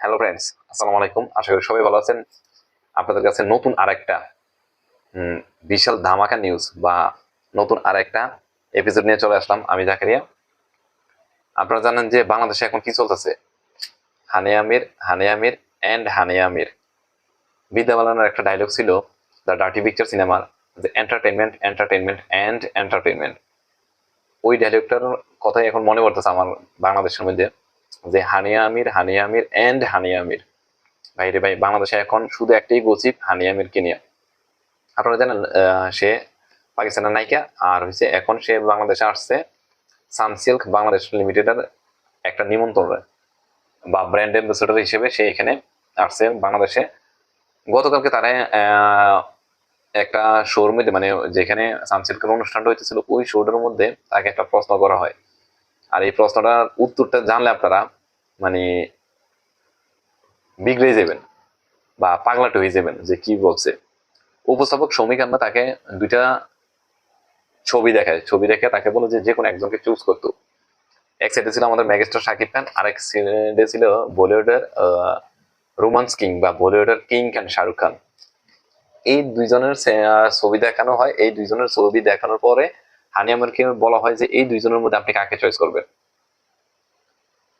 Hello friends আসসালামু আলাইকুম। আশা করি সবাই ভালো আছেন। আপনাদের কাছে নতুন আরেকটা উম, বিশাল ধামাকা নিউজ বা নতুন আরেকটা এপিসোড নিয়ে চলে আসলাম আমি জাকারিয়া। আপনারা জানেন যে বাংলাদেশে এখন কি চলতেছে? হানিয়া আমির হানিয়া আমির অ্যান্ড হানিয়া আমির। বিদ্যা বালানের একটা ডায়লগ ছিল দ্য ডার্টি পিকচার সিনেমার যে এন্টারটেনমেন্ট এন্টারটেনমেন্ট অ্যান্ড এন্টারটেনমেন্ট ওই ডায়লগটার কথাই এখন মনে পড়তেছে আমার বাংলাদেশের মধ্যে। যে হানিয়া আমির হানিয়া আমির এন্ড হানিয়া আমির। ভাইরে ভাই, বাংলাদেশে এখন শুধু একটাই গসিপ, হানিয়া আমিরকে নিয়ে। আপনারা জানেন সে পাকিস্তানের নায়িকা, আর হচ্ছে এখন সে বাংলাদেশে আসছে সানসিল্ক বাংলাদেশ লিমিটেডের একটা নিমন্ত্রণে। বা ব্র্যান্ড অ্যাম্বাসেডর হিসেবে সে এখানে আসছে বাংলাদেশে। গতকালকে তারা একটা শোর মধ্যে মানে যেখানে সানসিল্কের অনুষ্ঠানটা হইতেছিল, ওই শোটার মধ্যে তাকে একটা প্রশ্ন করা হয়। আর এই প্রশ্নটার উত্তরটা জানলে আপনারা মানে বিগড়ে যাবেন বা পাগলাটে হয়ে যাবেন যে কি বলছে। উপস্থাপক শ্রমিক তাকে দুইটা ছবি দেখায়। ছবি দেখে তাকে বলে যে যে কোনো একজনকে চুজ করতো। এক সাইডে ছিল আমাদের ম্যাগেস্টার শাকিব খান আর এক সাইডে ছিল বলিউডের রোমান্স কিং বা বলিউডের কিং খান শাহরুখ খান। এই দুইজনের ছবি দেখানো হয়। এই দুইজনের ছবি দেখানোর পরে হানিয়ামেরকে বলা হয় যে এই দুইজনের মধ্যে আপনি কাকে চয়েস করবেন?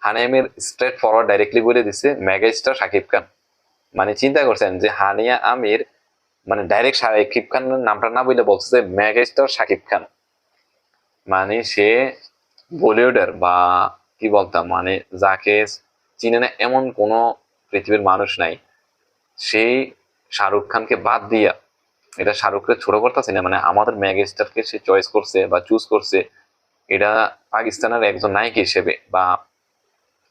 হানিয়ামের স্ট্রেট ফরওয়ার্ড ডাইরেক্টলি বলে দিচ্ছে মেগাস্টার শাকিব খান। মানে চিন্তা করছেন যে হানিয়া আমির মানে ডাইরেক্ট শাকিব খানের নামটা না বলে বলছে যে মেগাস্টার শাকিব খান। মানে সে বলিউডের বা কি বলতাম মানে যাকে চিনে না এমন কোনো পৃথিবীর মানুষ নাই। সেই শাহরুখ খানকে বাদ দিয়া এটা শাহরুখকে ছোট করতেছে না মানে আমাদের মেগাস্টারকে সে চয়েস করছে বা চুজ করছে, এটা পাকিস্তানের একজন নায়ক হিসেবে বা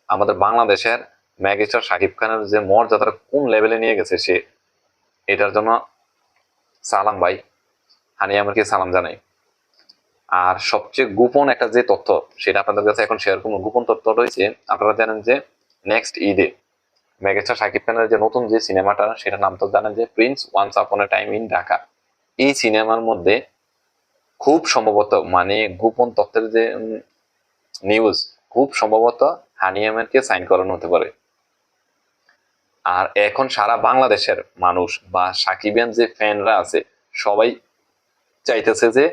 আমাদের বাংলাদেশের ম্যাগিস্টার শাকিব খানের যে মর্যাদাটা কোন লেভেলে নিয়ে গেছে সে, এটার জন্য সালাম ভাই, হানি আমাকে সালাম জানাই। আর সবচেয়ে গোপন একটা যে তথ্য, সেটা আপনাদের কাছে এখন করব। গোপন তথ্য রয়েছে আপনারা জানেন যে নেক্সট ঈদে মেগাস্টার শাকিব খানের যে নতুন যে সিনেমাটা সেটা নাম তো জানেন যে Prince once upon A time in Dhaka এই সিনেমার মধ্যে খুব সম্ভবত মানে গোপন তথ্যের যে নিউজ খুব সম্ভবত হানিয়ামেরকে সাইন করানো হতে পারে। আর এখন সারা বাংলাদেশের মানুষ বা সাকিবিয়ান যে ফ্যানরা আছে, সবাই চাইতেছে যে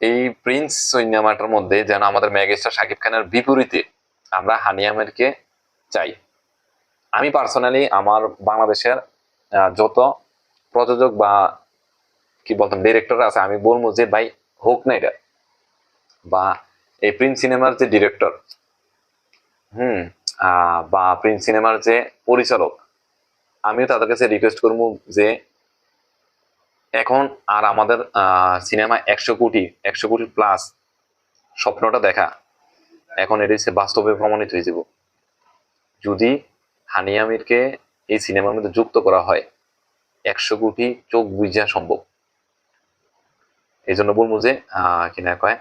এই প্রিন্স সিনেমাটার মধ্যে যেন আমাদের ম্যাগেস্টার শাকিব খানের বিপরীতে আমরা হানিয়ামেরকে চাই। আমি পার্সোনালি আমার বাংলাদেশের যত প্রযোজক বা কি বলতাম ডিরেক্টর আছে, আমি বলব যে ভাই হোক না এটা, বা এই প্রিন্স সিনেমার যে ডিরেক্টর হুম বা প্রিন্স সিনেমার যে পরিচালক, আমিও তাদের কাছে রিকোয়েস্ট করব যে এখন আর আমাদের সিনেমা একশো কোটি একশো কোটি প্লাস স্বপ্নটা দেখা, এখন এটা হচ্ছে বাস্তবে প্রমাণিত হয়ে যাব। যদি হানিয়া আমিরকে এই সিনেমার মধ্যে যুক্ত করা হয়। একশো কোটি চোখ বুঝা সম্ভব। এই জন্য বলব যে আহ, কি না কয়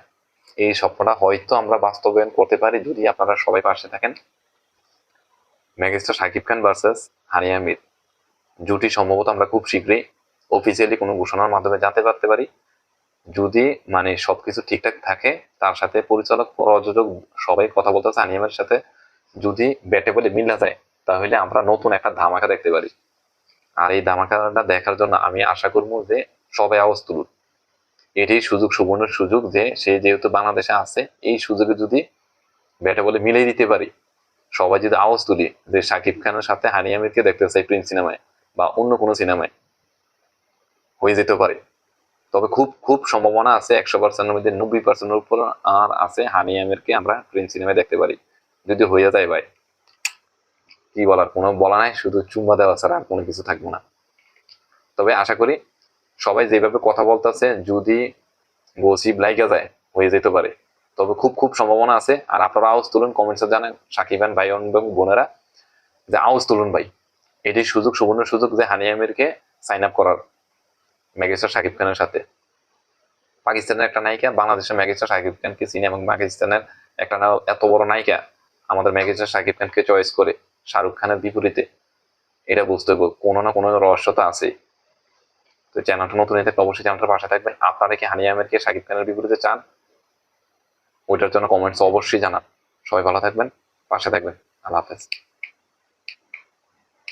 এই স্বপ্নটা হয়তো আমরা বাস্তবায়ন করতে পারি যদি আপনারা সবাই পাশে থাকেন। Megastar Shakib Khan versus Hani Aamir. জুটি সম্ভবত আমরা খুব শীঘ্রই অফিসিয়ালি কোনো ঘোষণার মাধ্যমে জানতে পারতে পারি। যদি মানে সবকিছু ঠিকঠাক থাকে তার সাথে পরিচালক প্রযোজক সবাই কথা বলতে আনিয়ামের সাথে যদি ব্যাটে বলে মিলা যায় তাহলে আমরা নতুন একটা ধামাকা দেখতে পারি। আর এই ধামাকাটা দেখার জন্য আমি আশা করব যে সবাই আওয়াজ তুলুন এটি সুযোগ, সুবর্ণ সুযোগ যে সে যেহেতু বাংলাদেশে আছে, এই সুযোগে যদি ব্যাটে বলে মিলিয়ে দিতে পারি, সবাই যদি আওয়াজ তুলি যে শাকিব খানের সাথে হানি আমিরকে দেখতে চাই প্রিন্স সিনেমায় বা অন্য কোনো সিনেমায়, হয়ে যেতে পারে। তবে খুব খুব সম্ভাবনা আছে একশো পার্সেন্টের মধ্যে, নব্বই পার্সেন্টের উপর আর আছে হানি আমিরকে আমরা প্রিন্স সিনেমায় দেখতে পারি। যদি হয়ে যায় ভাই। কি বলার, কোনো বলা নাই, শুধু চুম্বা দেওয়া ছাড়া আর কোনো কিছু থাকবে না। তবে আশা করি সবাই যেভাবে কথা বলতেছে, যদি গসিপ লাইকা যায়, হয়ে যেতে পারে। তবে খুব খুব সম্ভাবনা আছে। আর আপনারা আওয়াজ তুলুন কমেন্টসে জানেন সাকিবান ভাই এবং বোনেরা, যে আওয়াজ তুলুন ভাই। এটি সুযোগ, সুবর্ণ সুযোগ যে হানি আমিরকে সাইন আপ করার মেগাস্টার শাকিব খানের সাথে। পাকিস্তানের একটা নায়িকা, বাংলাদেশের মেগাস্টার শাকিব খানকে চিনে এবং পাকিস্তানের একটা এত বড় নায়িকা আমাদের মেগাস্টার শাকিব খানকে চয়েস করে। শাহরুখ খানের বিপরীতে। এটা বুঝতে হবে, কোনো না কোনো রহস্য তো আছে তো চ্যানেলটা নতুন এতে অবশ্যই চ্যানেলটার পাশে থাকবেন। আপনারা কি হানি আমিরকে শাকিব খানের বিপরীতে চান? ওইটার জন্য কমেন্টস অবশ্যই জানান। সবাই ভালো থাকবেন, পাশে থাকবেন। আল্লাহ হাফেজ।